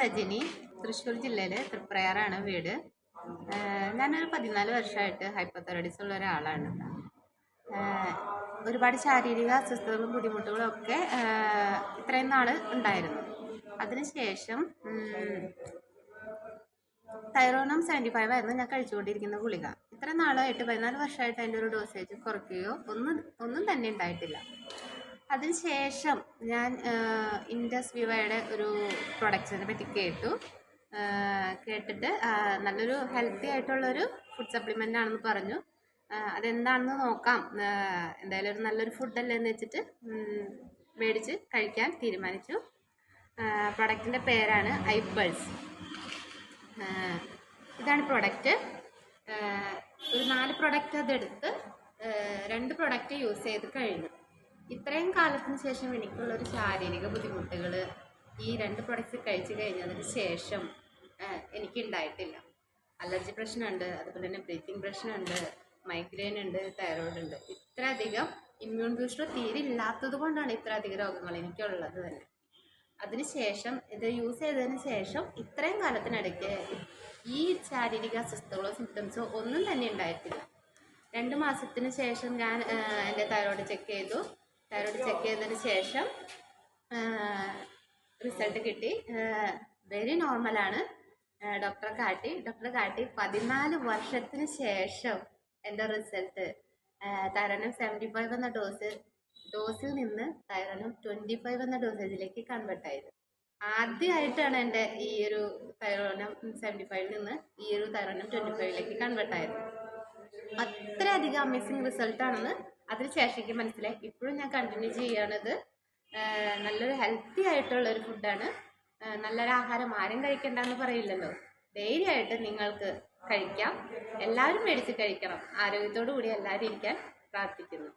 രജനി തൃശ്ശൂർ ജില്ലയിലെ തൃപ്രയാറാണ് വീട്. ഞാനൊരു പതിനാല് വർഷമായിട്ട് ഹൈപ്പോതൈറോയിഡിസ് ഉള്ള ഒരാളാണ്. ഒരുപാട് ശാരീരിക അസ്വസ്ഥതകളും ബുദ്ധിമുട്ടുകളും ഒക്കെ ഇത്രയും നാൾ ഉണ്ടായിരുന്നു. അതിനുശേഷം തൈറോണം സെവന്റി ഫൈവ് ആയിരുന്നു ഞാൻ കഴിച്ചുകൊണ്ടിരിക്കുന്ന ഗുളിക. ഇത്ര നാളായിട്ട് പതിനാല് വർഷമായിട്ട് അതിന്റെ ഒരു ഡോസേജ് കുറയ്ക്കുകയോ ഒന്നും ഒന്നും തന്നെ ഉണ്ടായിട്ടില്ല. അതിനുശേഷം ഞാൻ ഇൻഡസ് വിവയുടെ ഒരു പ്രൊഡക്ട്സിനെ പറ്റി കേട്ടു. കേട്ടിട്ട് നല്ലൊരു ഹെൽത്തി ആയിട്ടുള്ളൊരു ഫുഡ് സപ്ലിമെന്റ് ആണെന്ന് പറഞ്ഞു. അതെന്താണെന്ന് നോക്കാം. എന്തായാലും ഒരു നല്ലൊരു ഫുഡല്ലേ എന്ന് വെച്ചിട്ട് മേടിച്ച് കഴിക്കാൻ തീരുമാനിച്ചു. പ്രൊഡക്റ്റിന്റെ പേരാണ് ഐബൾസ് ഇതാണ് പ്രൊഡക്റ്റ് ഒരു നാല് പ്രൊഡക്റ്റ് അതെടുത്ത് രണ്ട് പ്രൊഡക്റ്റ് യൂസ് ചെയ്ത് കഴിഞ്ഞു. ഇത്രയും കാലത്തിന് ശേഷം എനിക്കുള്ള ഒരു ശാരീരിക ബുദ്ധിമുട്ടുകൾ ഈ രണ്ട് പ്രൊഡക്റ്റ്സ് കഴിച്ചു കഴിഞ്ഞതിന് ശേഷം എനിക്ക് ഉണ്ടായിട്ടില്ല അലർജി പ്രശ്നമുണ്ട് അതുപോലെ തന്നെ ബ്രീത്തിങ് പ്രശ്നമുണ്ട് മൈഗ്രെയിൻ ഉണ്ട് തൈറോയിഡ് ഉണ്ട്. ഇത്രയധികം ഇമ്മ്യൂൺ ബൂസ്റ്റർ തീരെ ഇല്ലാത്തത് കൊണ്ടാണ് ഇത്ര അധികം രോഗങ്ങൾ എനിക്കുള്ളത് തന്നെ. അതിനുശേഷം ഇത് യൂസ് ചെയ്തതിന് ശേഷം ഇത്രയും കാലത്തിനിടയ്ക്ക് ഈ ശാരീരിക അസ്വസ്ഥതകളോ സിംറ്റംസോ ഒന്നും തന്നെ ഉണ്ടായിട്ടില്ല. രണ്ട് മാസത്തിന് ശേഷം ഞാൻ എന്റെ തൈറോയിഡ് ചെക്ക് ചെയ്തു. തൈറോയ്ഡ് ചെക്ക് ചെയ്തതിന് ശേഷം റിസൾട്ട് കിട്ടി. വെരി നോർമലാണ് ഡോക്ടറെ കാട്ടി. ഡോക്ടറെ കാട്ടി പതിനാല് വർഷത്തിന് ശേഷം എന്റെ റിസൾട്ട് തൈറോനം സെവന്റി ഫൈവ് എന്ന ഡോസ് ഡോസിൽ നിന്ന് തൈറോനം ട്വന്റി ഫൈവ് എന്ന ഡോസേജിലേക്ക് കൺവേർട്ട് ആയത്. ആദ്യമായിട്ടാണ് എന്റെ ഈ ഒരു തൈറോനം സെവന്റി ഫൈവിൽ നിന്ന് ഈ ഒരു തൈറോനം ട്വന്റി ഫൈവിലേക്ക് കൺവേർട്ടായത് അത്രയധികം അമേസിങ് റിസൾട്ടാണെന്ന് അതിന് ശേഷം എനിക്ക് മനസ്സിലായി. ഇപ്പോഴും ഞാൻ കണ്ടിന്യൂ ചെയ്യണത് നല്ലൊരു ഹെൽത്തി ആയിട്ടുള്ള ഒരു ഫുഡാണ് നല്ലൊരു ആഹാരം ആരും കഴിക്കണ്ടെന്ന് പറയില്ലല്ലോ. ആയിട്ട് നിങ്ങൾക്ക് കഴിക്കാം. എല്ലാവരും മേടിച്ച് കഴിക്കണം. ആരോഗ്യത്തോടു കൂടി എല്ലാവരും ഇരിക്കാൻ പ്രാർത്ഥിക്കുന്നു.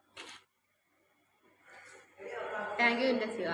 താങ്ക് യു എന്റെ ശിവ